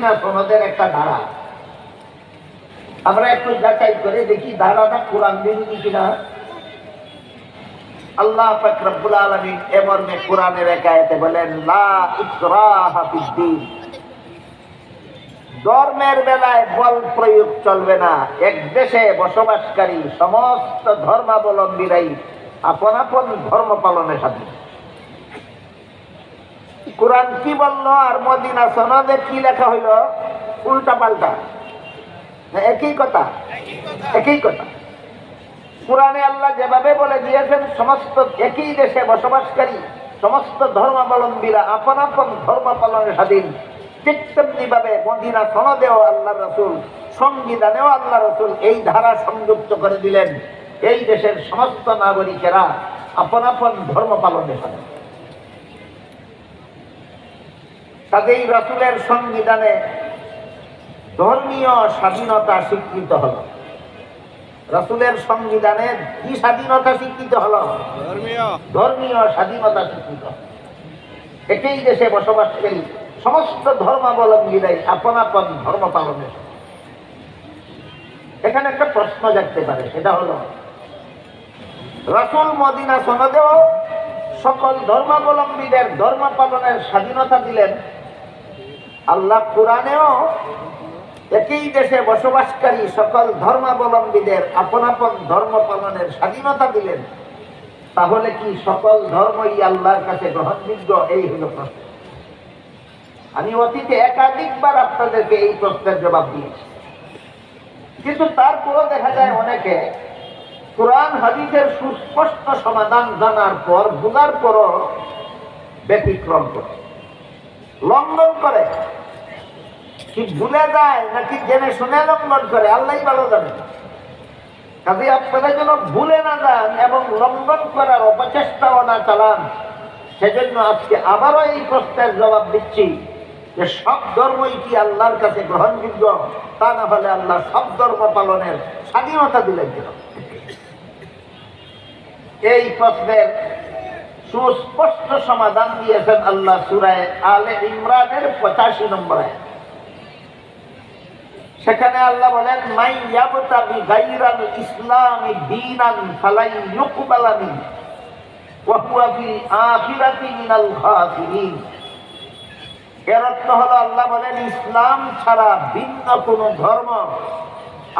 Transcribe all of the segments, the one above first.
না সনদের একটা ধারা আমরা একটু যাচাই করে দেখি ধারাটা কোরআন বিরোধী কিনা। আল্লাহ কোরআনের বলেন, লা ইকরাহা ফিদ্দিন ধর্মের বেলায় বল প্রয়োগ চলবে না। এক দেশে বসবাসকারী সমস্ত ধর্মাবলম্বীরাই আপন আপন ধর্ম পালনে স্বাধীন কোরআন কি বলল আর মদিনা সনদে কি লেখা হইল? উল্টা পাল্টা। একই কথা। একই কথা। কোরআনে আল্লাহ যেভাবে বলে দিয়েছেন, সমস্ত একই দেশে বসবাসকারী, সমস্ত ধর্মাবলম্বীরা আপন আপন ধর্ম পালনের স্বাধীন। ঠিক তেমনি ভাবে মদিনা সনদেও আল্লাহ রসুল, সংবিধানেও আল্লাহ রসুল এই ধারা সংযুক্ত করে দিলেন। এই দেশের সমস্ত নাগরিকেরা আপন আপন ধর্ম পালনের স্বাধীন। কাজেই রসুলের সংবিধানে ধর্মীয় স্বাধীনতা স্বীকৃত হলো। রসুলের সংবিধানে কি স্বাধীনতা স্বীকৃত হলো? ধর্মীয়। ধর্মীয় স্বাধীনতা স্বীকৃত। একই দেশে বসবাসকারী সমস্ত ধর্মাবলম্বীরাই আপন আপন ধর্ম পালনের এখানে একটা প্রশ্ন জাগতে পারে সেটা হলো রসুল মদিনা সনদেও সকল ধর্মাবলম্বীদের ধর্ম পালনের স্বাধীনতা দিলেন আল্লাহ কোরআনেও একই দেশে বসবাসকারী সকল ধর্মাবলম্বীদের আপন আপন ধর্ম পালনের স্বাধীনতা দিলেন, তাহলে কি সকল ধর্মই আল্লাহর কাছে গ্রহণযোগ্য? এই হলো প্রশ্ন। আমি অতীতে একাধিকবার আপনাদেরকে এই প্রশ্নের জবাব দিয়েছি। কিন্তু তারপরও দেখা যায় অনেকে কোরআন হাদিসের সুস্পষ্ট সমাধান জানার পর বোঝার পরও ব্যতিক্রম করে, লঙ্ঘন করে। কি ভুলে যায় নাকি জেনে শুনে লঙ্ঘন করে? আল্লাহ ভালো জানে। কাজে আপনারা যেন ভুলে না যান এবং লঙ্ঘন করার অপচেষ্টাও না চালান। সেজন্য আজকে আবারও এই প্রশ্নের জবাব দিচ্ছি যে সব ধর্মই কি আল্লাহর কাছে গ্রহণযোগ্য? তা না হলে আল্লাহ সব ধর্ম পালনের স্বাধীনতা দিলেন কেন? এই প্রশ্নের সুস্পষ্ট সমাধান দিয়েছেন আল্লাহ সুরায় আলে ইমরানের পঁচাশি নম্বর। আয়াত। সেখানে আল্লাহ বলেন মাই ইয়াবতাগি গায়রাল ইসলামি দীনান ফালাই ইউকবালা মিন ওয়া হুয়া ফিল আখিরাতি মিনাল খাসিরিন। এর অর্থ হলো আল্লাহ বলেন ইসলাম ছাড়া ভিন্ন কোন ধর্ম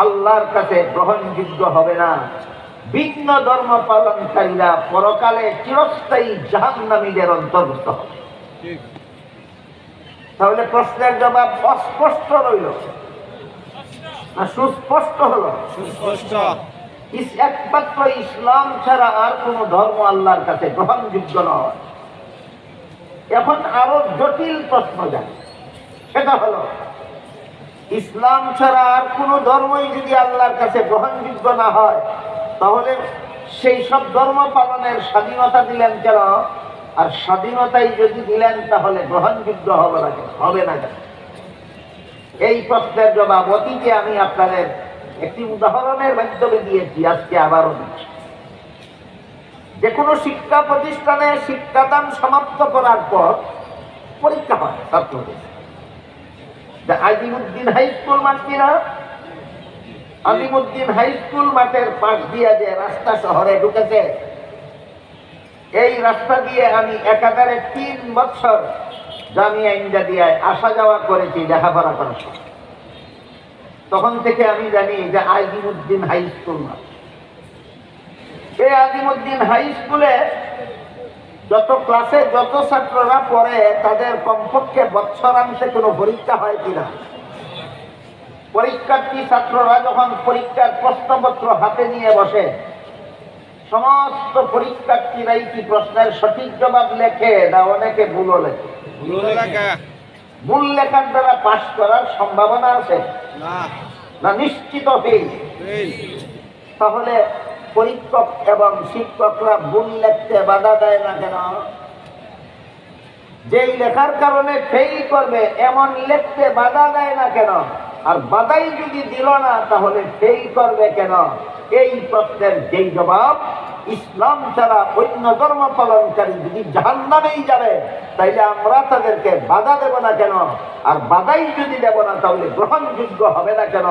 আল্লাহর কাছে গ্রহণযোগ্য হবে না। ভিন্ন ধর্ম পালনকারীরা পরকালে চিরস্থায়ী জাহান্নামীদের অন্তর্ভুক্ত হবে। ঠিক। তাহলে প্রশ্নের জবাব অস্পষ্ট রইল। না সুস্পষ্ট হলো সুস্পষ্ট। একমাত্র ইসলাম ছাড়া আর কোন ধর্ম আল্লাহর কাছে গ্রহণযোগ্য নয়। এখন আরও জটিল প্রশ্ন যায় সেটা হলো ইসলাম ছাড়া আর কোন ধর্মই যদি আল্লাহর কাছে গ্রহণযোগ্য না হয় তাহলে সেই সব ধর্ম পালনের স্বাধীনতা দিলেন কেন? আর স্বাধীনতাই যদি দিলেন তাহলে গ্রহণযোগ্য হবে না? হবে না কেন? এই প্রশ্নের জবাব অতীতে আমি আপনাদের একটি উদাহরণের মাধ্যমে দিয়েছি, আজকে আবারও দিচ্ছি। যে কোনো শিক্ষা প্রতিষ্ঠানে শিক্ষাদান সমাপ্ত করার পর পরীক্ষা হয় ছাত্রদের। আজিমুদ্দিন হাই স্কুল মাঠ কিনা আজিমুদ্দিন হাই স্কুল মাঠের পাশ দিয়ে যে রাস্তা শহরে ঢুকেছে, এই রাস্তা দিয়ে আমি একাধারে তিন বছর জামিয়া ইন্ডিয়ায় আসা যাওয়া করেছি, লেখাপড়া করার সময়। তখন থেকে আমি জানি যে আজিমুদ্দিন হাই স্কুল মাঠ এই আজিমুদ্দিন হাই স্কুলে যত ক্লাসে যত ছাত্ররা পড়ে, তাদের কমপক্ষে বৎসরাংশে কোনো পরীক্ষা হয় কিনা। পরীক্ষার্থী ছাত্ররা যখন পরীক্ষার প্রশ্নপত্র হাতে নিয়ে বসে, সমস্ত পরীক্ষার্থীরাই কি প্রশ্নের সঠিক জবাব লেখে না অনেকে ভুলও লেখে? ভুল লেখার দ্বারা পাশ করার সম্ভাবনা আছে। না। নিশ্চিত ফেল। তাহলে পরীক্ষক এবং শিক্ষকরা ভুল লিখতে বাধা দেয় না কেন? যেই লেখার কারণে ফেল করবে এমন লিখতে বাধা দেয় না কেন? আর বাদাই যদি দিল না, তাহলে সেই করবে কেন? এই প্রশ্নের যেই জবাব, ইসলাম ছাড়া অন্য ধর্ম পালনকারী যদি জাহান নামেই যাবে, তাইলে আমরা তাদেরকে বাধা দেব না কেন? আর বাধাই যদি দেব না, তাহলে গ্রহণযোগ্য হবে না কেন?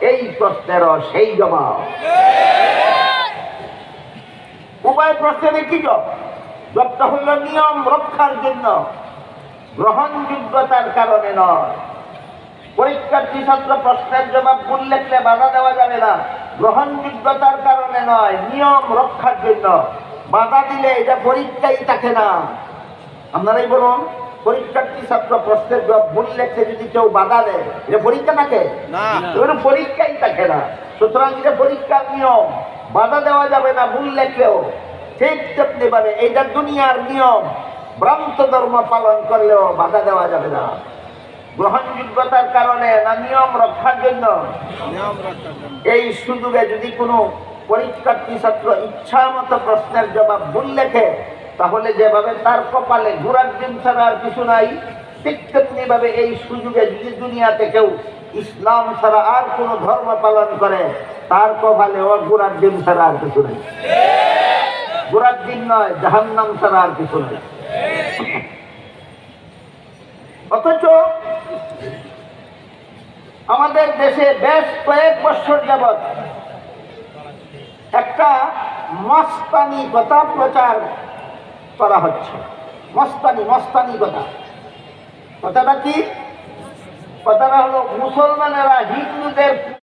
এই প্রশ্নেরও সেই জবাব। উভয় প্রশ্নের কি জব জবটা নিয়ম রক্ষার জন্য। গ্রহণযোগ্যতার কারণে নয়। পরীক্ষার্থী ছাত্র প্রশ্নের জবাব ভুল লেখলে বাধা দেওয়া যাবে না। গ্রহণযোগ্যতার কারণে নয় নিয়ম রক্ষার জন্য। বাধা দিলে এটা পরীক্ষাই থাকে না। আপনারাই বলুন পরীক্ষার্থী ছাত্র প্রশ্নের জবাব ভুল লেখলে যদি কেউ বাধা দেয় এটা পরীক্ষা থাকে? না। পরীক্ষাই থাকে না। সুতরাং এটা পরীক্ষার নিয়ম। বাধা দেওয়া যাবে না ভুল লেখলেও ঠিক তেমনি ভাবে এইটা দুনিয়ার নিয়ম। ভ্রান্ত ধর্ম পালন করলেও বাধা দেওয়া যাবে না। গ্রহণযোগ্যতার কারণে না নিয়ম রক্ষার জন্য? এই সুযোগে যদি কোনো পরীক্ষার্থী ছাত্র ইচ্ছা মতো প্রশ্নের জবাব ভুল লেখে তাহলে যেভাবে তার কপালে ঘোরার দিন ছাড়া আর কিছু নাই ঠিক তেমনি ভাবে এই সুযোগে যদি দুনিয়াতে কেউ ইসলাম ছাড়া আর কোনো ধর্ম পালন করে তার কপালে ও ঘোরার দিন ছাড়া আর কিছু নেই। ঘোরার দিন নয় জাহান্নাম ছাড়া আর কিছু নেই। অথচ আমাদের দেশে বেশ কয়েক বছর যাবৎ একটা মস্তানি কথা প্রচার করা হচ্ছে। মস্তানি মস্তানি কথা। কথাটা কি? কথাটা হলো মুসলমানেরা হিন্দুদের